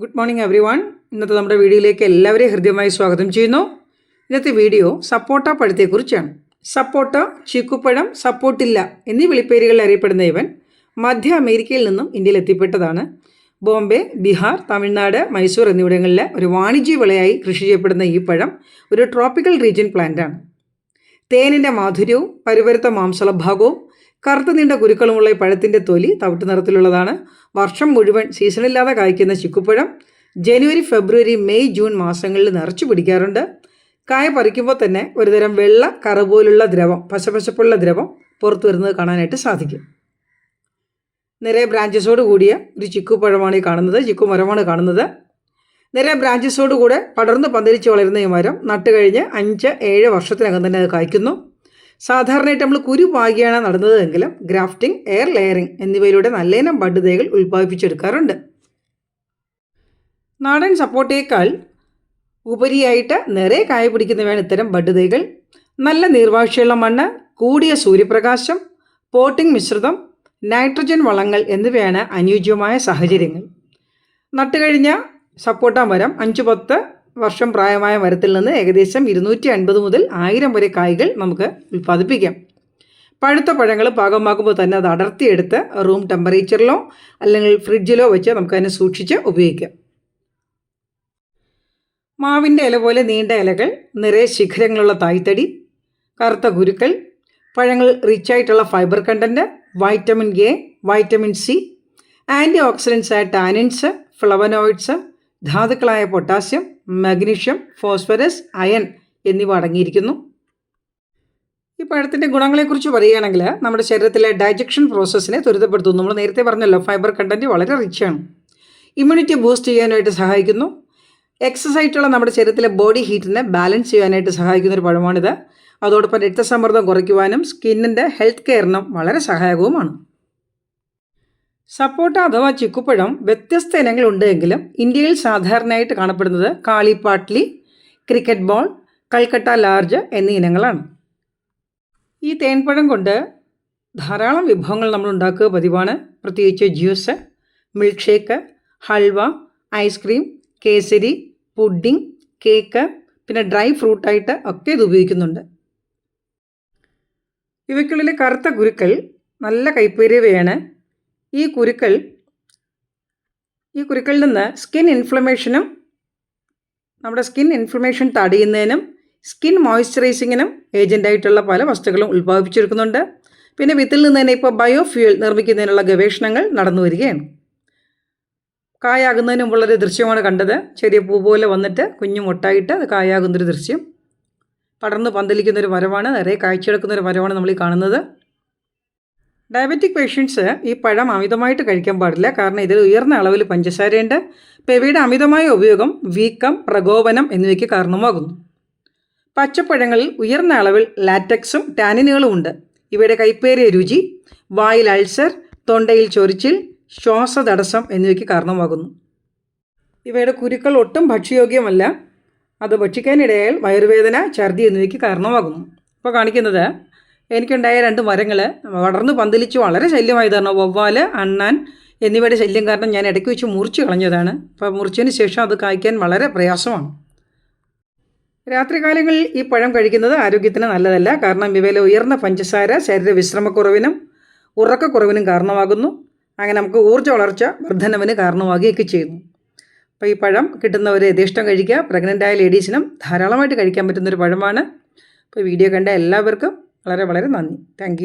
Good morning every one ഇന്നത്തെ നമ്മുടെ വീഡിയോയിലേക്ക് എല്ലാവരെയും ഹൃദ്യമായി സ്വാഗതം ചെയ്യുന്നു. ഇന്നത്തെ വീഡിയോ സപ്പോട്ട പഴത്തെക്കുറിച്ചാണ്. സപ്പോട്ട ചീക്കുപ്പഴം സപ്പോട്ടില്ല എന്നീ വിളിപ്പേരുകളിൽ അറിയപ്പെടുന്ന ഇവൻ മധ്യ അമേരിക്കയിൽ നിന്നും ഇന്ത്യയിൽ എത്തിപ്പെട്ടതാണ്. ബോംബെ ബീഹാർ തമിഴ്നാട് മൈസൂർ എന്നിവിടങ്ങളിലെ ഒരു വാണിജ്യ വിളയായി കൃഷി ചെയ്യപ്പെടുന്ന ഈ പഴം ഒരു ട്രോപ്പിക്കൽ റീജിയൻ പ്ലാന്റാണ് തേനിന്റെ മാധുര്യവും പരുവരുത്ത മാംസള ഭാഗവും കറുത്ത നീണ്ട കുരുക്കളുമുള്ള ഈ പഴത്തിന്റെ തൊലി തവിട്ട് നിറത്തിലുള്ളതാണ്. വർഷം മുഴുവൻ സീസണില്ലാതെ കായ്ക്കുന്ന ചിക്കുപ്പഴം ജനുവരി ഫെബ്രുവരി മെയ് ജൂൺ മാസങ്ങളിൽ നിറച്ചു പിടിക്കാറുണ്ട്. കായ പറിക്കുമ്പോൾ തന്നെ ഒരുതരം വെള്ള കറ പോലുള്ള ദ്രവം പശപശപ്പുള്ള ദ്രവം പുറത്തു വരുന്നത് കാണാനായിട്ട് സാധിക്കും. നിറയെ ബ്രാഞ്ചസോട് കൂടിയ ഒരു ചിക്കുപ്പഴമാണ് ഈ കാണുന്നത് ചിക്കു മരമാണ് കാണുന്നത്. നിറയെ ബ്രാഞ്ചസോട് കൂടെ പടർന്ന് പന്തലിച്ച് വളരുന്ന ഈ മരം നട്ടുകഴിഞ്ഞ് അഞ്ച് ഏഴ് വർഷത്തിനകം തന്നെ അത് കായ്ക്കുന്നു. സാധാരണയായിട്ട് നമ്മൾ കുരു പാകിയാണ് നടന്നതെങ്കിലും ഗ്രാഫ്റ്റിംഗ് എയർ ലെയറിംഗ് എന്നിവയിലൂടെ നല്ലയിനം ബഡ് തൈകൾ ഉൽപ്പാദിപ്പിച്ചെടുക്കാറുണ്ട്. നാടൻ സപ്പോർട്ടേക്കാൾ ഉപരിയായിട്ട് നിറയെ കായ പിടിക്കുന്നവയാണ് ഇത്തരം ബഡ് നല്ല നീർവാഴ്ചയുള്ള മണ്ണ് കൂടിയ സൂര്യപ്രകാശം പോട്ടിംഗ് മിശ്രിതം നൈട്രജൻ വളങ്ങൾ എന്നിവയാണ് അനുയോജ്യമായ സാഹചര്യങ്ങൾ. നട്ടുകഴിഞ്ഞ സപ്പോട്ട മരം അഞ്ച് പത്ത് വർഷം പ്രായമായ മരത്തിൽ നിന്ന് ഏകദേശം ഇരുന്നൂറ്റി അൻപത് മുതൽ ആയിരം വരെ കായ്കൾ നമുക്ക് ഉൽപ്പാദിപ്പിക്കാം. പഴുത്ത പഴങ്ങൾ പാകമാക്കുമ്പോൾ തന്നെ അത് അടർത്തിയെടുത്ത് റൂം ടെമ്പറേച്ചറിലോ അല്ലെങ്കിൽ ഫ്രിഡ്ജിലോ വെച്ച് നമുക്കതിനെ സൂക്ഷിച്ച് ഉപയോഗിക്കാം. മാവിന്റെ ഇല പോലെ നീണ്ട ഇലകൾ നിറയെ ശിഖരങ്ങളുള്ള തായ്തടി കറുത്ത കുരുക്കൾ പഴങ്ങൾ റിച്ചായിട്ടുള്ള fibre content vitamin A vitamin C antioxidants ആയ ടാനിൻസ് ഫ്ലവനോയിഡ്സ് ധാതുക്കളായ പൊട്ടാസ്യം മഗ്നീഷ്യം ഫോസ്ഫറസ് അയൺ എന്നിവ അടങ്ങിയിരിക്കുന്നു. ഈ പഴത്തിന്റെ ഗുണങ്ങളെക്കുറിച്ച് പറയുകയാണെങ്കിൽ നമ്മുടെ ശരീരത്തിലെ ഡൈജക്ഷൻ പ്രോസസ്സിനെ ത്വരിതപ്പെടുത്തുന്നു. നമ്മൾ നേരത്തെ പറഞ്ഞല്ലോ ഫൈബർ കണ്ടന്റ് വളരെ റിച്ചാണ് ഇമ്മ്യൂണിറ്റി ബൂസ്റ്റ് ചെയ്യാനായിട്ട് സഹായിക്കുന്നു. എക്സസൈസുള്ള നമ്മുടെ ശരീരത്തിലെ ബോഡി ഹീറ്റിനെ ബാലൻസ് ചെയ്യാനായിട്ട് സഹായിക്കുന്ന ഒരു പഴമാണിത്. അതോടൊപ്പം രക്തസമ്മർദ്ദം കുറയ്ക്കുവാനും സ്കിന്നിന്റെ ഹെൽത്ത് കെയറിനും വളരെ സഹായകവുമാണ്. സപ്പോട്ട അഥവാ ചിക്കുപ്പഴം വ്യത്യസ്ത ഇനങ്ങളുണ്ട് എങ്കിലും ഇന്ത്യയിൽ സാധാരണയായിട്ട് കാണപ്പെടുന്നത് കാളിപ്പാട്ട്ലി ക്രിക്കറ്റ് ബോൾ കൽക്കട്ട ലാർജ് എന്നീ ഇനങ്ങളാണ്. ഈ തേൻപഴം കൊണ്ട് ധാരാളം വിഭവങ്ങൾ നമ്മൾ ഉണ്ടാക്കുക പതിവാണ്. പ്രത്യേകിച്ച് juice milkshake halwa ice cream kesari pudding cake പിന്നെ ഡ്രൈ ഫ്രൂട്ടായിട്ട് ഒക്കെ ഇത് ഉപയോഗിക്കുന്നുണ്ട്. ഇവയ്ക്കുള്ളിലെ കറുത്ത ഗുരുക്കൾ നല്ല കൈപ്പേറിയവയാണ്. ഈ കുരുക്കൾ ഈ കുരുക്കളിൽ നിന്ന് സ്കിൻ ഇൻഫ്ലമേഷനും നമ്മുടെ സ്കിൻ ഇൻഫ്ലമേഷൻ തടയുന്നതിനും സ്കിൻ മോയ്സ്ചറൈസിങ്ങിനും ഏജന്റായിട്ടുള്ള പല വസ്തുക്കളും ഉൽപ്പാദിപ്പിച്ചെടുക്കുന്നുണ്ട് പിന്നെ വിത്തിൽ നിന്ന് തന്നെ ഇപ്പോൾ ബയോഫ്യൂൽ നിർമ്മിക്കുന്നതിനുള്ള ഗവേഷണങ്ങൾ നടന്നു വരികയാണ്. കായാകുന്നതിന് മുമ്പുള്ളൊരു ദൃശ്യമാണ് കണ്ടത്. ചെറിയ പൂ പോലെ വന്നിട്ട് കുഞ്ഞു മുട്ടായിട്ട് അത് കായാകുന്നൊരു ദൃശ്യം. പടർന്ന് പന്തലിക്കുന്നൊരു മരമാണ് നിറയെ കാഴ്ചയെടുക്കുന്നൊരു മരമാണ് നമ്മൾ ഈ കാണുന്നത്. ഡയബറ്റിക് പേഷ്യൻസ് ഈ പഴം അമിതമായിട്ട് കഴിക്കാൻ പാടില്ല. കാരണം ഇതിൽ ഉയർന്ന അളവിൽ പഞ്ചസാരയുണ്ട്. പെവയുടെ അമിതമായ ഉപയോഗം വീക്കം പ്രകോപനം എന്നിവയ്ക്ക് കാരണമാകുന്നു. പച്ചപ്പഴങ്ങളിൽ ഉയർന്ന അളവിൽ ലാറ്റക്സും ടാനിനുകളും ഉണ്ട്. ഇവയുടെ കൈപ്പേറിയ രുചി വായിൽ അൾസർ തൊണ്ടയിൽ ചൊരിച്ചിൽ ശ്വാസതടസ്സം എന്നിവയ്ക്ക് കാരണമാകുന്നു. ഇവയുടെ കുരുക്കൾ ഒട്ടും ഭക്ഷ്യയോഗ്യമല്ല. അത് ഭക്ഷിക്കാനിടയാൽ വയറുവേദന ഛർദി എന്നിവയ്ക്ക് കാരണമാകുന്നു. ഇപ്പോൾ കാണിക്കുന്നത് എനിക്കുണ്ടായ രണ്ട് മരങ്ങൾ വളർന്ന് പന്തലിച്ച് വളരെ ശല്യമായതാണ് വവ്വാൽ അണ്ണാൻ എന്നിവയുടെ ശല്യം കാരണം ഞാൻ ഇടയ്ക്ക് വെച്ച് മുറിച്ച് കളഞ്ഞതാണ്. അപ്പോൾ മുറിച്ചതിന് ശേഷം അത് കായ്ക്കാൻ വളരെ പ്രയാസമാണ്. രാത്രികാലങ്ങളിൽ ഈ പഴം കഴിക്കുന്നത് ആരോഗ്യത്തിന് നല്ലതല്ല. കാരണം ഇവയിലെ ഉയർന്ന പഞ്ചസാര ശരീര വിശ്രമക്കുറവിനും ഉറക്കക്കുറവിനും കാരണമാകുന്നു. അങ്ങനെ നമുക്ക് ഊർജ വളർച്ച വർധനവിന് കാരണമാകുകയൊക്കെ ചെയ്യുന്നു. അപ്പോൾ ഈ പഴം കിട്ടുന്നവരെ യഥേഷ്ടം കഴിക്കുക. പ്രഗ്നന്റ് ആയ ലേഡീസിനും ധാരാളമായിട്ട് കഴിക്കാൻ പറ്റുന്നൊരു പഴമാണ്. അപ്പോൾ വീഡിയോ കണ്ട എല്ലാവർക്കും വളരെ വളരെ നന്ദി. താങ്ക്